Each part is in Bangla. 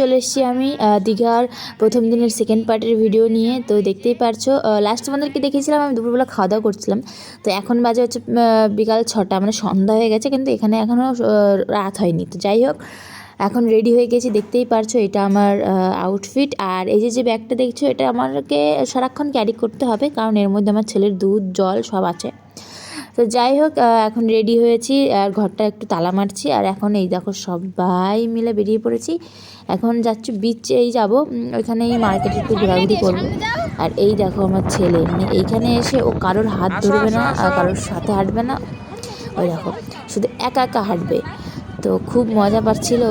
চলে এসেছি আমি দীঘার প্রথম দিনের সেকেন্ড পার্টের ভিডিও নিয়ে। তো দেখতেই পারছ লাস্ট তোমাদেরকে দেখিয়েছিলাম, আমি দুপুরবেলা খাওয়া দাওয়া করছিলাম। তো এখন বাজে হচ্ছে বিকাল ছটা মানে সন্ধ্যা হয়ে গেছে, কিন্তু এখানে এখনও রাত হয়নি। তো যাই হোক এখন রেডি হয়ে গেছি, দেখতেই পারছ এটা আমার আউটফিট আর এই যে যে ব্যাগটা দেখছ, এটা আমাকে সারাক্ষণ ক্যারি করতে হবে, কারণ এর মধ্যে আমার ছেলের দুধ, জল সব আছে। তো যাই হোক এখন রেডি হয়েছি, আর ঘরটা একটু তালা মারছি, আর এখন এই দেখো সবাই মিলে বেরিয়ে পড়েছি। এখন যাচ্ছি বিচেই যাব ওইখানে এই মার্কেটে একটু ঘোরাঘুরি করব। আর এই দেখো আমার ছেলে মানে এইখানে এসে ও কারোর হাত ধরবে না, আর কারোর সাথে হাঁটবে না। ওই দেখো, শুধু একা একা হাঁটবে। তো খুব মজা পাচ্ছিল।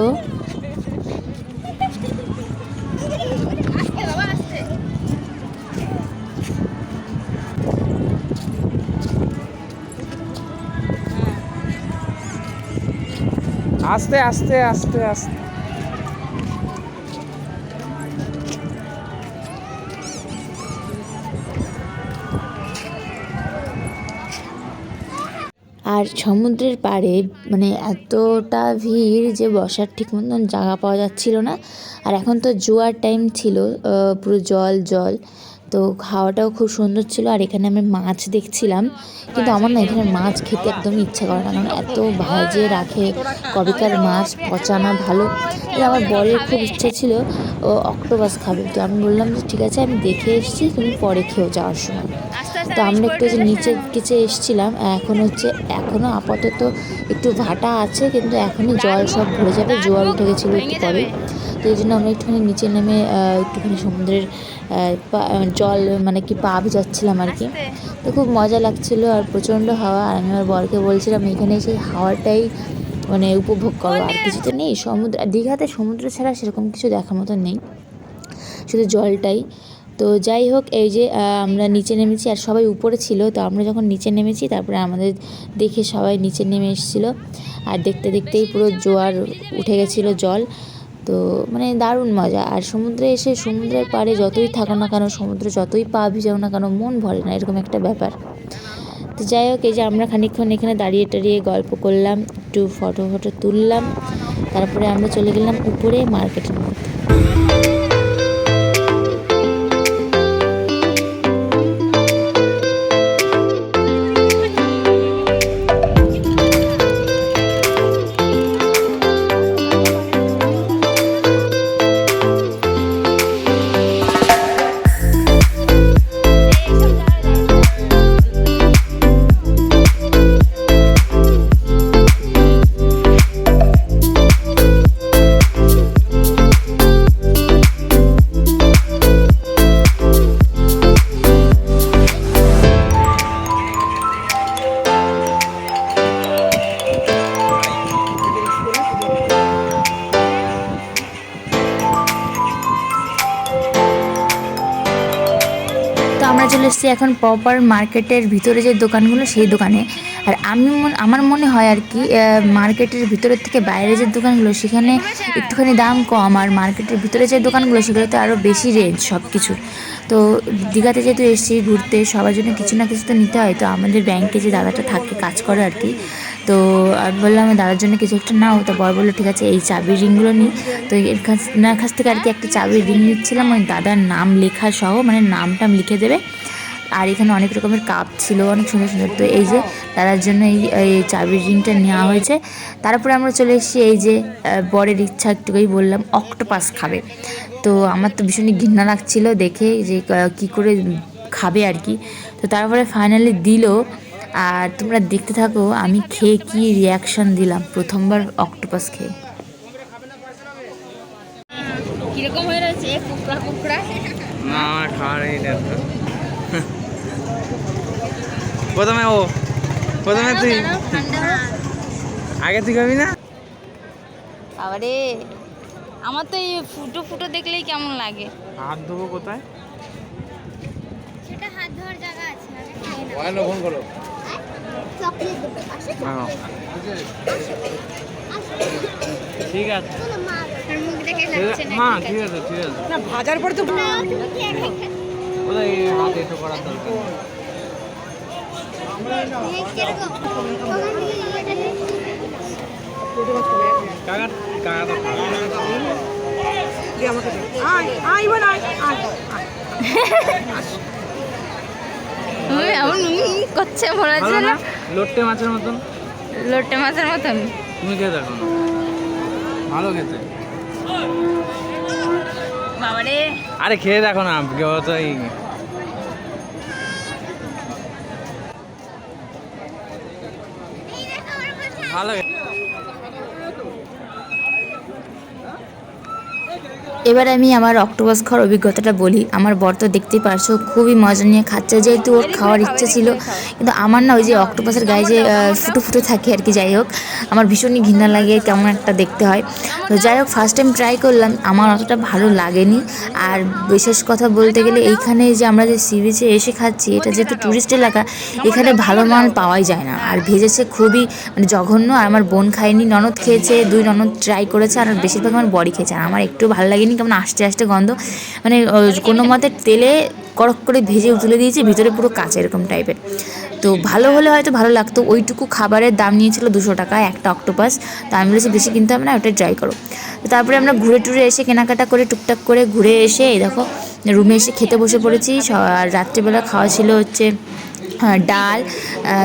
আস্তে আস্তে আস্তে আস্তে। আর সমুদ্রের পাড়ে মানে এতটা ভিড় যে বসার ঠিক মতন জায়গা পাওয়া যাচ্ছিল না। আর এখন তো জোয়ার টাইম ছিল পুরো জল জল। তো খাওয়াটাও খুব সুন্দর ছিল আর এখানে আমি মাছ দেখছিলাম। কিন্তু আমার না এখানে মাছ খেতে একদমই ইচ্ছা করে না, কারণ এত ভাজে রাখে কবেকার মাছ পচানা ভালো। আমার বরের খুব ইচ্ছে ছিল, ও অক্টোপাস খাবে। তো আমি বললাম যে ঠিক আছে, আমি দেখে এসেছি, তুমি পরে খেয়েও যাওয়ার সময়। তো আমরা একটু যে নিচের কিছু এসছিলাম এখন হচ্ছে এখনও আপাতত একটু ভাটা আছে কিন্তু এখনই জল সব ভরে যাবে জোয়ার উঠে গেছিল একটু পরে। তো এই জন্য আমরা একটুখানি নিচে নেমে একটুখানি সমুদ্রের পা- জল মানে কি পা ভিজাচ্ছিলাম আর কি। তো খুব মজা লাগছিল আর প্রচণ্ড হাওয়া আর আমি আমার বরকে বলছিলাম এখানে সেই হাওয়াটাই মানে উপভোগ করো আর কিছু তো নেই সমুদ্র দীঘাতে সমুদ্র ছাড়া সেরকম কিছু দেখার মতো নেই। শুধু জলটাই তো যাই হোক, এই যে আমরা নিচে নেমেছি আর সবাই উপরে ছিল, তো আমরা যখন নিচে নেমেছি, তারপরে আমাদের দেখে সবাই নিচে নেমে এসেছিল। আর দেখতে দেখতেই পুরো জোয়ার উঠে গেছিল জল। তো মানে দারুণ মজা। আর সমুদ্রে এসে সমুদ্রের পাড়ে যতই থাকো না কেন, সমুদ্রে যতই পা ভিজাও না কেন, মন ভরে না, এরকম একটা ব্যাপার। তো যাই হোক, এই যে আমরা খানিকক্ষণ এখানে দাঁড়িয়ে টাড়িয়ে গল্প করলাম, একটু ফটো ফটো তুললাম, তারপরে আমরা চলে গেলাম উপরে মার্কেটের আমরা চলে এসেছি এখন প্রপার মার্কেটের ভিতরে যে দোকানগুলো, সেই দোকানে। আর আমি আমার মনে হয় আর কি মার্কেটের ভিতরের থেকে বাইরে যে দোকানগুলো, সেখানে একটুখানি দাম কম। আর মার্কেটের ভিতরে যে দোকানগুলো, সেগুলোতে আরও বেশি রেঞ্জ সব কিছুর তো দীঘাতে যেহেতু এসেছি, ঘুরতে, সবার জন্য কিছু না কিছু তো নিতে হয়। তো আমাদের ব্যাংকে যে দাদাটা থাকে, কাজ করে আর কি তো আমি বললাম, আমার দাদার জন্য কিছু একটা নাও। তো বর বলল, ঠিক আছে, এই চাবির রিংগুলো নিই তো এর কাছ না কাছ থেকে আর কি একটা চাবির রিং নিচ্ছিলাম, ওই দাদার নাম লেখা সহ মানে নামটাম লিখে দেবে। আর এখানে অনেক রকমের কাপ ছিল, অনেক সুন্দর সুন্দর। তো এই যে দাদার জন্য এই এই চাবির রিংটা নেওয়া হয়েছে। তারপরে আমরা চলে এসেছি, এই যে বরের ইচ্ছা একটুকুই বললাম অক্টোপাস খাবে। তো আমার তো ভীষণই ঘৃণা লাগছিল দেখে যে কি করে খাবে আর কি। তো তারপরে ফাইনালি দিল আর তোমরা দেখতে থাকো আমি খেয়ে কি রিয়াকশন দিলাম প্রথমবার অক্টোপাস খেয়ে। কীরকম হয়ে রয়েছে কুকড়া কুকড়া? না আমার খাওয়ার প্রথমে ও প্রথমে তুই। আগে তুই খাবি না? আবারে আমার তো এই ফুটো ফুটো দেখলেই কেমন লাগে। হাত ধোবো কোথায় সেটা হাত ধোয়ার জায়গা আছে আগে খেয়ে নাও। ওখানে ফোন করো। আসো ঠিক আছে। মা হ্যাঁ ঠিক আছে ঠিক আছে। না ভাজার পরে তো হাত করার দরকার। কাকা কাকা আমাকে আয় আয় আয় আয়। এমন করছে মনে হচ্ছে না? লোট্টে মাছের মতন? লোট্টে মাছের মতন। তুমি খেয়ে দেখো ভালো খেতে। বাবারে। আরে খেয়ে দেখো না তো এই ভালো এবার আমি আমার অক্টোপাস খাওয়ার অভিজ্ঞতাটা বলি। আমার বর তো দেখতেই পারছ খুবই মজা নিয়ে খাচ্ছে। যেহেতু ওর খাওয়ার ইচ্ছে ছিল কিন্তু আমার না ওই যে অক্টোপাসের গায়ে যে ফুটো ফুটো থাকে আর কি যাই হোক আমার ভীষণই ঘৃণা লাগে কেমন একটা দেখতে হয়। তো যাই হোক ফার্স্ট টাইম ট্রাই করলাম আমার অতটা ভালো লাগেনি। আর বিশেষ কথা বলতে গেলে এইখানে যে আমরা যে সি বিচে এসে খাচ্ছি এটা যেহেতু টুরিস্ট এলাকা এখানে ভালো মাল পাওয়াই যায় না। আর ভেজেছে খুবই মানে জঘন্য আর আমার বোন খায়নি ননদ খেয়েছে দুই ননদ ট্রাই করেছে আর বেশিরভাগ আমার বড়ি খেয়েছে। আর আমার একটু ভালো লাগেনি কেমন আস্তে আস্তে গন্ধ। মানে কোনো মতে তেলে কড়ক করে ভেজে তুলে দিয়েছে, ভিতরে পুরো কাঁচা এরকম টাইপের তো ভালো হলে হয়তো ভালো লাগতো। ওইটুকু খাবারের দাম নিয়েছিল দুশো টাকা, একটা অক্টোপাস তো আমি বলেছি, বেশি কিনতে হবে না, ওটা ট্রাই করো। তো তারপরে আমরা ঘুরে টুরে এসে কেনাকাটা করে, টুকটাক করে ঘুরে এসে, এই দেখো, রুমে এসে খেতে বসে পড়েছি। আর রাত্রেবেলা খাওয়া ছিল হচ্ছে ডাল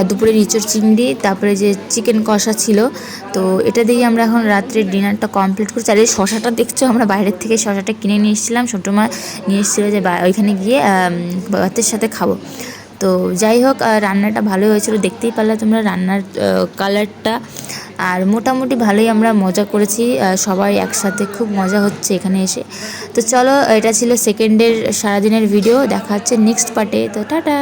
দুপুরে ইঁচড় চিংড়ি, তারপরে যে চিকেন কষা ছিল, তো এটা দিয়ে আমরা এখন রাত্রে ডিনারটা কমপ্লিট করছি। আর এই শশাটা দেখছ, আমরা বাইরের থেকে শশাটা কিনে নিয়ে এসেছিলাম। ছোটো মা নিয়ে এসেছিল যে ওইখানে গিয়ে ভাতের সাথে খাব। তো যাই হোক রান্নাটা ভালোই হয়েছিল। দেখতেই পারলে তোমরা রান্নার কালারটা আর মোটামুটি ভালোই আমরা মজা করেছি। সবাই একসাথে খুব মজা হচ্ছে এখানে এসে। তো চলো, এটা ছিল সেকেন্ডের সারাদিনের ভিডিও দেখা হচ্ছে নেক্সট পার্টে তো টাটা!